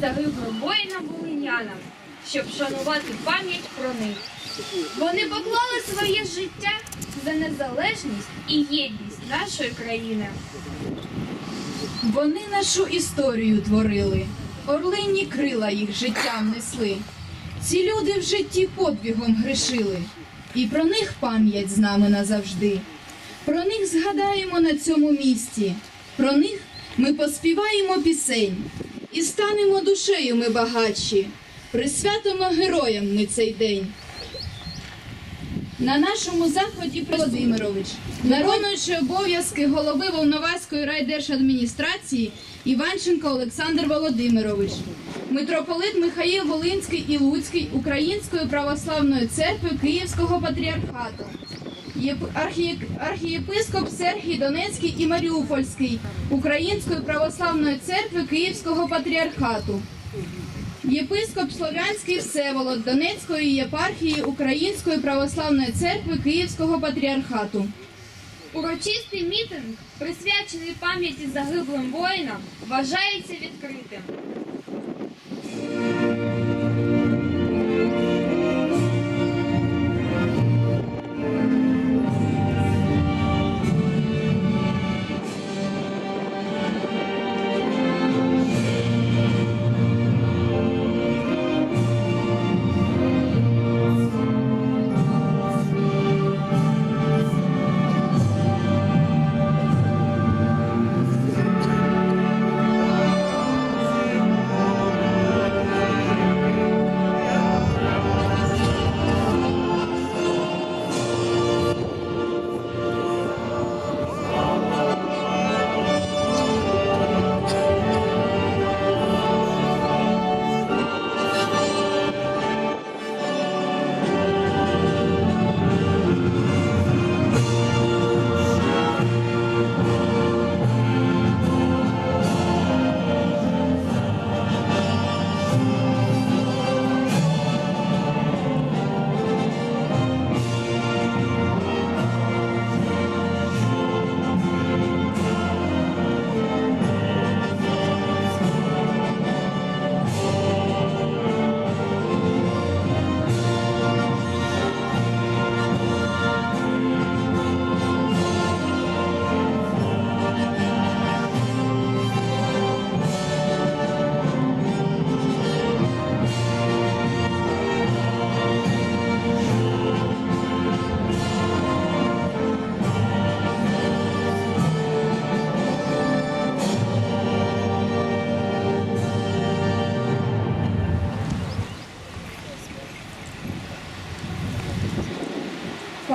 загиблим воїнам-волинянам, щоб шанувати пам'ять про них. Вони поклали своє життя за незалежність і єдність нашої країни. Вони нашу історію творили, орлині крила їх життям несли. Ці люди в житті подвігом грішили, і про них пам'ять з нами назавжди. Про них згадаємо на цьому місці, про них ми поспіваємо пісень і станемо душею ми багатші, присвятимо героям ми цей день. На нашому заході Володимирович, виконуючи обов'язки голови Волноваської райдержадміністрації Іванченко Олександр Володимирович, митрополит Михаїл Волинський і Луцький Української православної церкви Київського патріархату, архієпископ Сергій Донецький і Маріупольський Української православної церкви Київського патріархату. Єпископ Слов'янський Всеволод Донецької єпархії Української православної церкви Київського патріархату. Урочистий мітинг, присвячений пам'яті загиблим воїнам, вважається відкритим.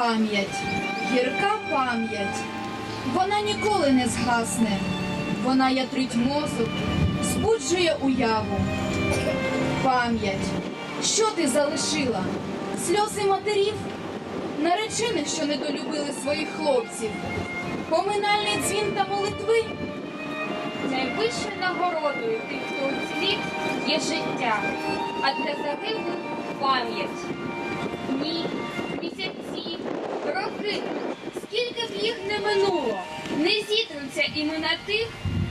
Пам'ять, гірка пам'ять, вона ніколи не згасне, вона ятрить мозок, збуджує уяву. Пам'ять, що ти залишила? Сльози матерів, наречених, що недолюбили своїх хлопців, поминальний дзвін та молитви. Найвищою нагородою тих, хто уцілів, є життя, а для загиблих пам'ять. Роки, скільки б їх не минуло, не зітруться імена тих,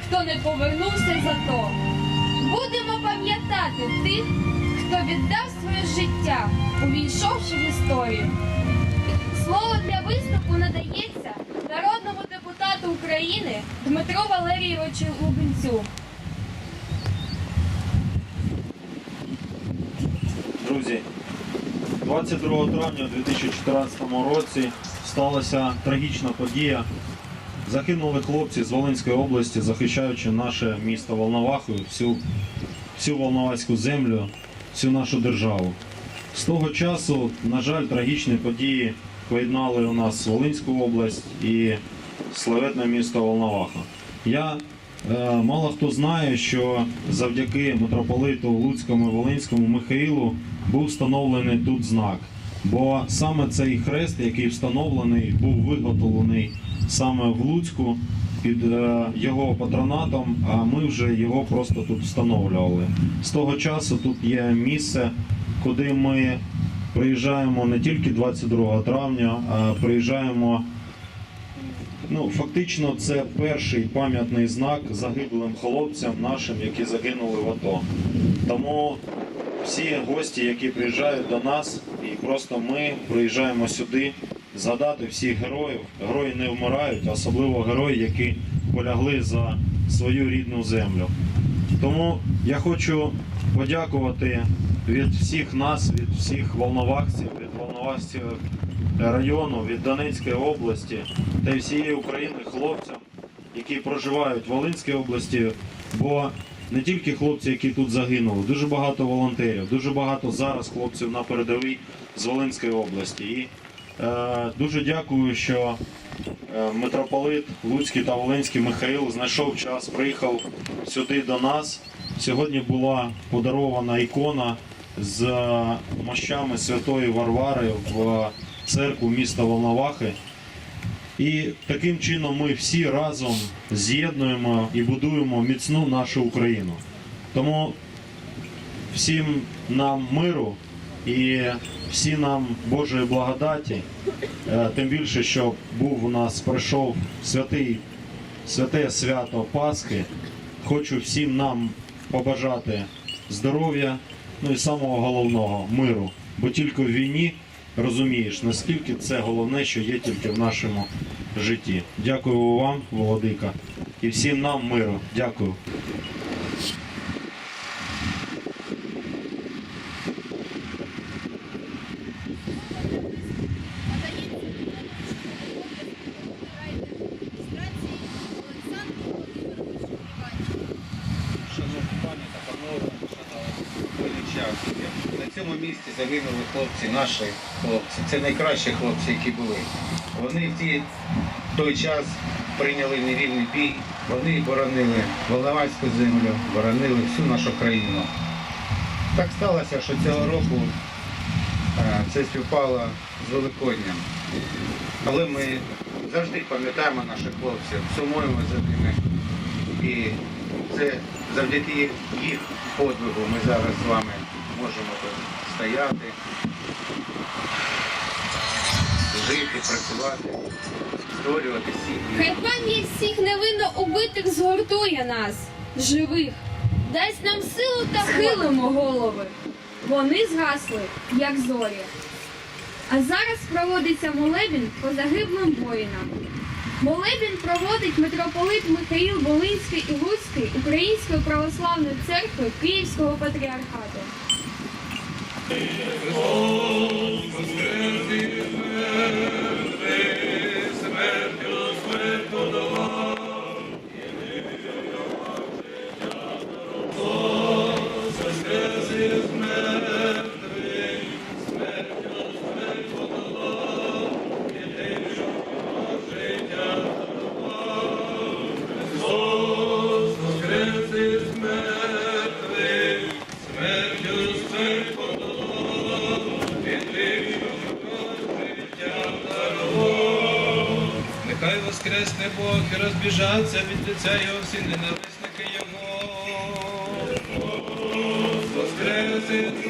хто не повернувся за то. Будемо пам'ятати тих, хто віддав своє життя, увійшовши в історію. Слово для виступу надається народному депутату України Дмитру Валерійовичу Лубенцю. Друзі, 22 травня у 2014 році сталася трагічна подія. Загинули хлопці з Волинської області, захищаючи наше місто Волноваху, всю, всю Волноваську землю, всю нашу державу. З того часу, на жаль, трагічні події поєднали у нас Волинську область і славетне місто Волноваха. Я Мало хто знає, що завдяки митрополиту Луцькому і Волинському Михаїлу був встановлений тут знак. Бо саме цей хрест, який встановлений, був виготовлений саме в Луцьку під е, його патронатом, а ми вже його просто тут встановлювали. З того часу тут є місце, куди ми приїжджаємо не тільки 22 травня, а приїжджаємо Ну, фактично, це перший пам'ятний знак загиблим хлопцям нашим, які загинули в АТО. Тому всі гості, які приїжджають до нас, і просто ми приїжджаємо сюди згадати всіх героїв. Герої не вмирають, особливо герої, які полягли за свою рідну землю. Тому я хочу подякувати від всіх нас, від всіх волновахців, від волновахців району, від Донецької області та й всієї України хлопцям, які проживають в Волинській області. Бо не тільки хлопці, які тут загинули, дуже багато волонтерів, дуже багато зараз хлопців на передовій з Волинської області. І е, дуже дякую, що е, митрополит Луцький та Волинський Михаїл знайшов час, приїхав сюди до нас. Сьогодні була подарована ікона з е, мощами Святої Варвари в церкву міста Волновахи. І таким чином ми всі разом з'єднуємо і будуємо міцну нашу Україну. Тому всім нам миру і всі нам Божої благодаті, Е, тим більше, що був у нас пройшов святий, святе свято Пасхи. Хочу всім нам побажати здоров'я, ну і самого головного миру. Бо тільки в війні розумієш, наскільки це головне, що є тільки в нашому житті. Дякую вам, Володика, і всім нам миру. Дякую. Цьому загинули хлопці, наші хлопці. Це найкращі хлопці, які були. Вони в той час прийняли невільний бій. Вони боронили Волноваську землю, боронили всю нашу країну. Так сталося, що цього року е, це співпало з Великодням. Але ми завжди пам'ятаємо наших хлопців, сумуємо за ними. І це завдяки їх подвигу ми зараз з вами можемо тут стояти, жити, працювати, створювати сім'ї. Хай пам'ять всіх невинно убитих згуртує нас, живих, дасть нам силу та хилимо голови. Вони згасли, як зорі. А зараз проводиться молебін по загиблим воїнам. Молебін проводить митрополит Михаїл Волинський і Луцький Української православної церкви Київського патріархату. Нехай воскресне Бог і розбіжаться від лиця його всі ненависники його. Воскресить мене.